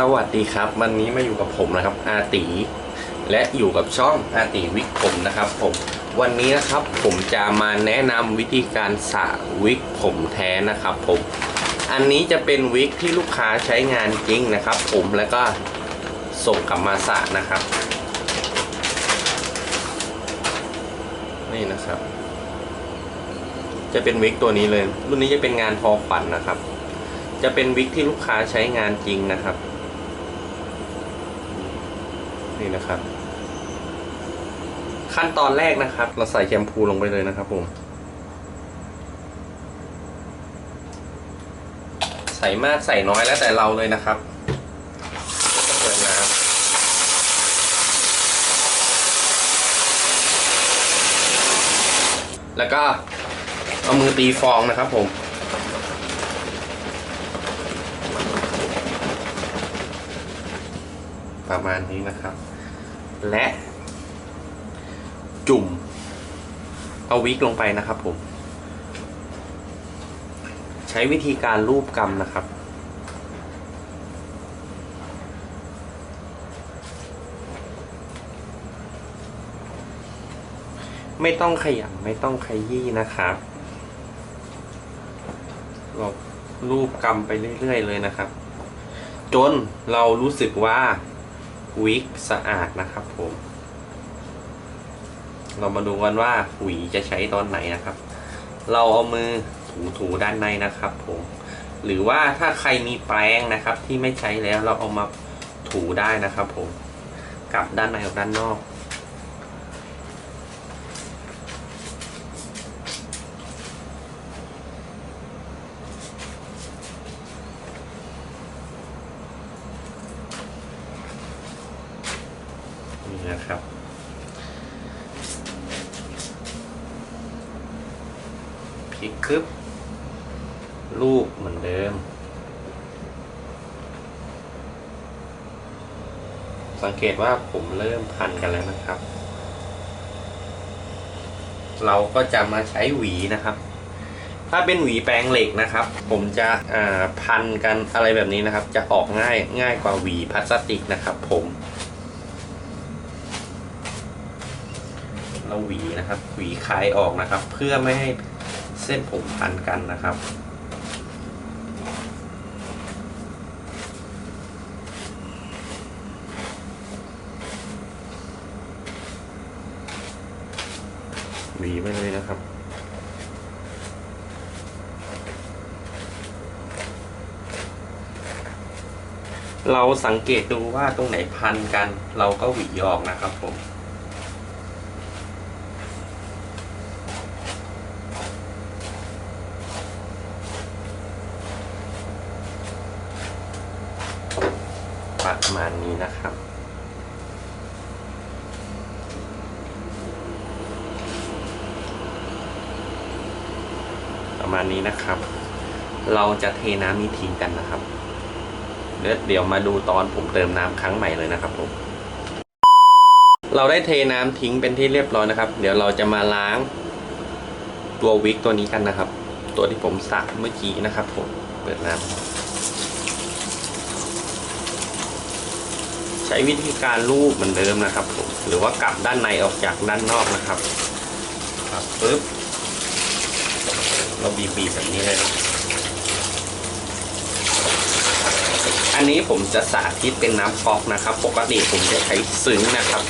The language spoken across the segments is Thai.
สวัสดีครับ วันนี้มาอยู่กับผมนะครับ อาตีและอยู่กับช่องอาตีวิกผมนะครับผมวันนี้นะครับผมจะมาแนะนำวิธีการสระวิกผมแท้นะครับผมอันนี้จะเป็นวิกที่ลูกค้าใช้งานจริงนะครับ ผมแล้วก็ส่งกลับมาสระนะครับ นี่นะครับ จะเป็นวิกตัวนี้เลย รุ่นนี้จะเป็นงานทอขวัญนนะครับ จะเป็นวิกที่ลูกค้าใช้งานจริงนะครับ นี่นะครับ ขั้นตอนแรกนะครับ เราใส่แชมพูลงไปเลยนะครับผมใส่มากใส่น้อยแล้วแต่เราเลยนะครับเปิดน้ำแล้วก็เอามือตีฟองนะครับผม ประมาณนี้นะครับ และ จุ่ม เอาวิกลงไปนะครับผม ใช้วิธีการรูปกำนะครับไม่ต้องขยำไม่ต้องขยี้นะครับ เรารูปกำไปเรื่อย ๆ เลยนะครับ จนเรารู้สึกว่า วิกสะอาดนะครับผม เรามาดูกันว่าหวีจะใช้ตอนไหนนะครับ เราเอามือถูๆด้านในนะครับผม หรือว่าถ้าใครมีแปรงนะครับที่ไม่ใช้แล้วเราเอามาถูได้นะครับผม กลับด้านในกับด้านนอก นะครับ พลิกคึบลูกเหมือนเดิม สังเกตว่าผมเริ่มพันกันแล้วนะครับ เราก็จะมาใช้หวีนะครับถ้าเป็นหวีแปรงเหล็กนะครับ ผมจะพันกันอะไรแบบนี้นะครับ จะออกง่ายง่ายกว่าหวีพลาสติกนะครับ ผม เราหวีนะครับ หวีคลายออกนะครับ เพื่อไม่ให้เส้นผมพันกันนะครับ หวีไปเลยนะครับเราสังเกตดูว่าตรงไหนพันกัน เราก็หวีออกนะครับผม ประมาณ นะครับ ประมาณนี้นะครับ เราจะเทน้ำนี้ทิ้งกันนะครับเดี๋ยวเดี๋ยวมาดูตอนผมเติมน้ำครั้งใหม่เลยนะครับผมเราได้เทน้ำทิ้งเป็นที่เรียบร้อยนะครับ เดี๋ยวเราจะมาล้างตัววิกตัวนี้กันนะครับ ตัวที่ผมสักเมื่อกี้นะครับผมเปิดน้ำ ใช้วิธีการลูบเหมือนเดิมนะครับผมหรือว่ากลับด้านในออกจากด้านนอกนะครับครับปึ๊บเราบีบๆแบบนี้เลยนะอันนี้ผมจะสาธิตเป็นน้ำฟอกนะครับ ปกติผมจะใช้ซึ้งนะครับ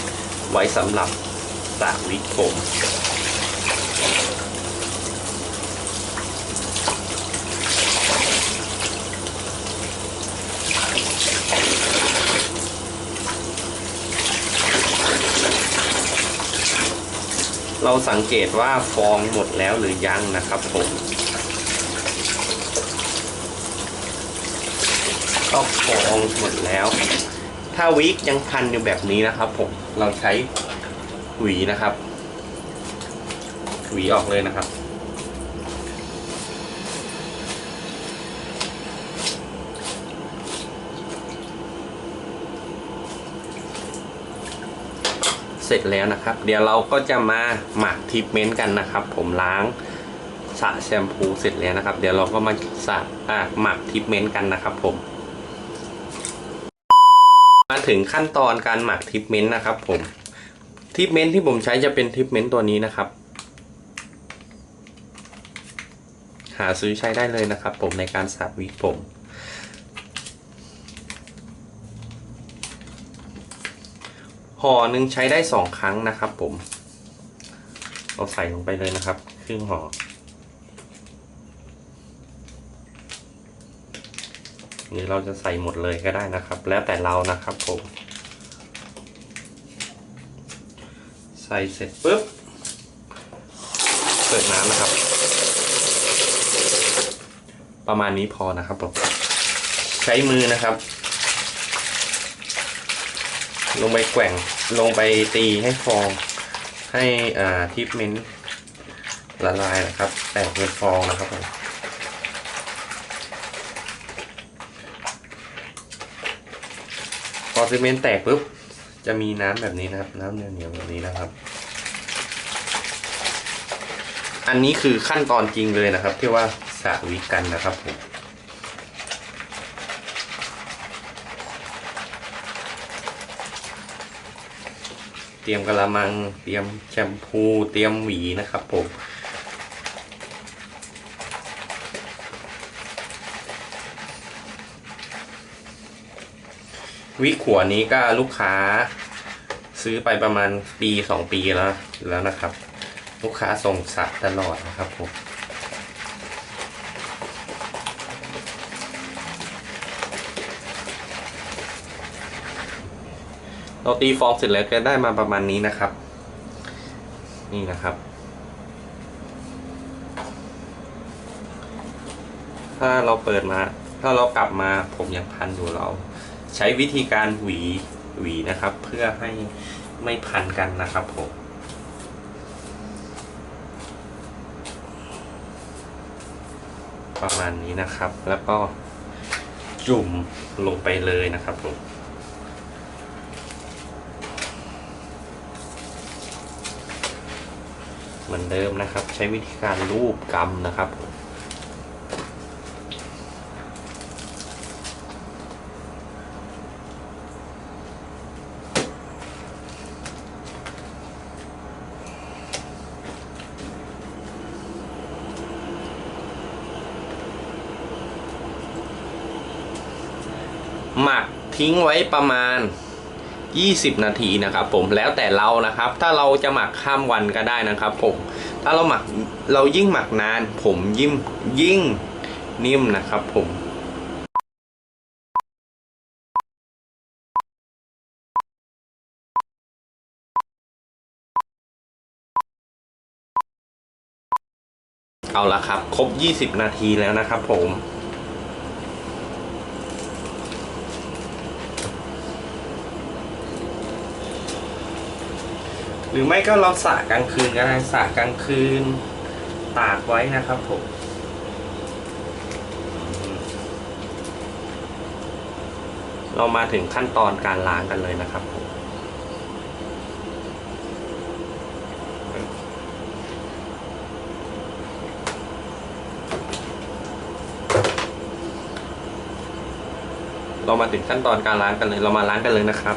ไว้สำหรับสระวิกผม เราสังเกตว่าฟองหมดแล้วหรือยังนะครับผมก็ฟองหมดแล้ว ถ้าวิกยังพันอยู่แบบนี้นะครับผมเราใช้หวีนะครับ หวีออกเลยนะครับ เสร็จแล้วนะครับ เดี๋ยวเราก็จะมาหมักทรีทเมนต์กันนะครับ ผมล้างสระแชมพูเสร็จแล้วนะครับ เดี๋ยวเราก็มาสระอะหมักทรีทเมนต์กันนะครับ ผม มาถึงขั้นตอนการหมักทิปเมนต์นะครับ ผมทิปเมนต์ที่ผมใช้จะเป็นทิปเมนต์ตัวนี้นะครับ หาซื้อใช้ได้เลยนะครับ ผมในการสระวิกผม ห่อหนึ่งใช้ได้สองครั้งนะครับ ผม เราใส่ลงไปเลยนะครับ ครึ่งห่อหรือเราจะใส่หมดเลยก็ได้นะครับ แล้วแต่เรานะครับ ผม ใส่เสร็จปุ๊บเปิดน้ำนะครับ ประมาณนี้พอนะครับผมใช้มือนะครับ ลงไปแกว่งลงไปตีให้ฟองให้อ่าทิปเมนต์ละลายนะครับ แตกเป็นฟองนะครับผมพอซีเมนต์แตกปุ๊บ จะมีน้ำแบบนี้นะครับ น้ำเหนียวๆแบบนี้นะครับ อันนี้คือขั้นตอนจริงเลยนะครับ ที่ว่าสระวิกกันนะครับผม เตรียมกระมัง เตรียมแชมพู เตรียมหวีนะครับผมวิขวนี้ก็ลูกค้าซื้อไปประมาณปีสองปีแล้วแล้วนะครับ ลูกค้าส่งสัตว์ตลอดนะครับผม เราตีฟองเสร็จแล้วก็ได้มาประมาณนี้นะครับ นี่นะครับถ้าเราเปิดมา ถ้าเรากลับมาผมยังพันอยู่เรา ใช้วิธีการหวีหวีนะครับ เพื่อให้ไม่พันกันนะครับผมประมาณนี้นะครับ แล้วก็จุ่มลงไปเลยนะครับผม เหมือนเดิมนะครับ ใช้วิธีการรูปกำนะครับหมักทิ้งไว้ประมาณ 20 นาทีนะครับผมแล้วแต่เรานะครับ ถ้าเราจะหมักข้ามวันก็ได้นะครับผมถ้าเราหมักเรายิ่งหมักนาน ผมยิ่งยิ่งนิ่มนะครับผมเอาละครับ ครบ 20 นาทีแล้วนะครับผม รือไม่ก็เราสระกลางคืนก็ได้สระกลางคืน ตากไว้นะครับผมอืมเรามาถึงขั้นตอนการล้างกันเลยนะครับผมเรามาถึงขั้นตอนการล้างกันเลย เรามาล้างกันเลยนะครับ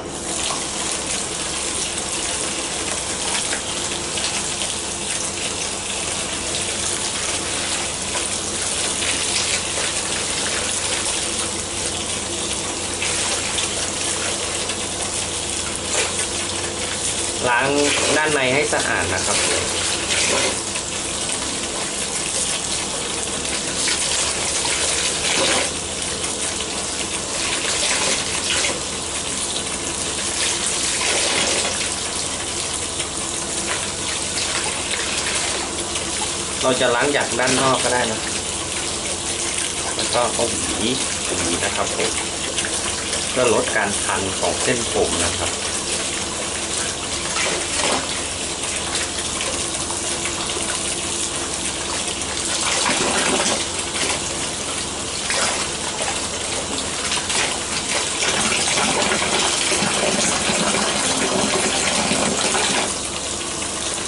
ล้างด้านในให้สะอาดนะครับ เราจะล้างจากด้านนอกก็ได้นะแล้วก็เอาหวีหวีนะครับผมเพื่อลดการพันของเส้นผมนะครับ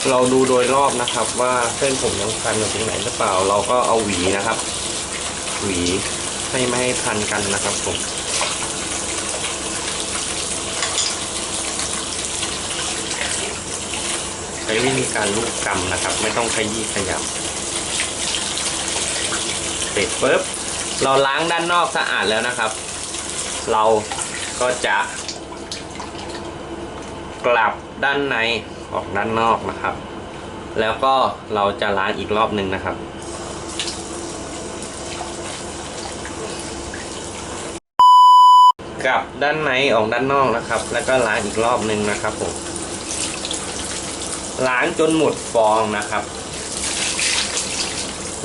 เราดูโดยรอบนะครับ ว่าเส้นผมยังพันอยู่ตรงไหนหรือเปล่า เราก็เอาหวีนะครับ หวีให้ไม่ให้พันกันนะครับผมใช้วิธีการลูกกำนะครับ ไม่ต้องขยี้ขยำเสร็จปุ๊บเราล้างด้านนอกสะอาดแล้วนะครับ เราก็จะกลับด้านใน ออกด้านนอกนะครับ แล้วก็เราจะล้างอีกรอบหนึ่งนะครับกลับด้านในออกด้านนอกนะครับ แล้วก็ล้างอีกรอบหนึ่งนะครับผมล้างจนหมดฟองนะครับ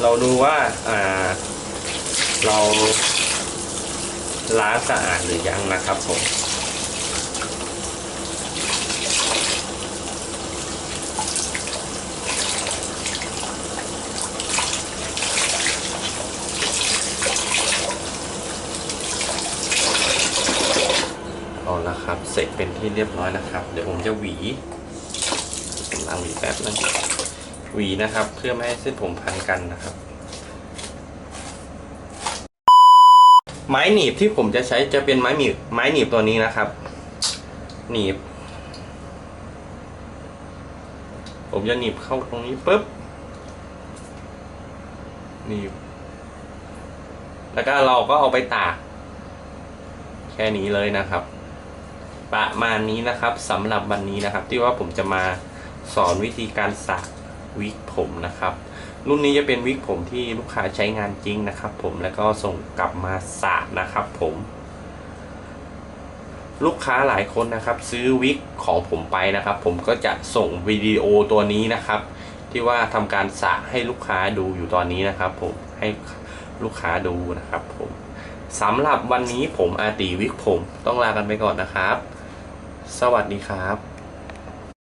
เราดูว่าอ่า เราล้างสะอาดหรือยังนะครับผม เอาละครับเสร็จเป็นที่เรียบร้อยนะครับ เดี๋ยวผมจะหวีผมล้างหวีแป๊บนึงหวีนะครับ เพื่อไม่ให้เส้นผมพันกันนะครับ ไม้หนีบที่ผมจะใช้จะเป็นไม้หนีบไม้หนีบตัวนี้นะครับ หนีบ ผมจะหนีบเข้าตรงนี้ปุ๊บหนีบ แล้วก็เราก็เอาไปตากแค่นี้เลยนะครับ ประมาณนี้นะครับสำหรับวันนี้นะครับ ที่ว่าผมจะมาสอนวิธีการสระวิกผมนะครับ รุ่นนี้จะเป็นวิกผมที่ลูกค้าใช้งานจริงนะครับ ผมแล้วก็ส่งกลับมาสระนะครับผม ลูกค้าหลายคนนะครับ ซื้อวิกของผมไปนะครับ ผมก็จะส่งวิดีโอตัวนี้นะครับ ที่ว่าทำการสระให้ลูกค้าดูอยู่ตอนนี้นะครับ ผมให้ลูกค้าดูนะครับ ผมสำหรับวันนี้ผมอาตีวิกผมต้องลากันไปก่อนนะครับ สวัสดีครับ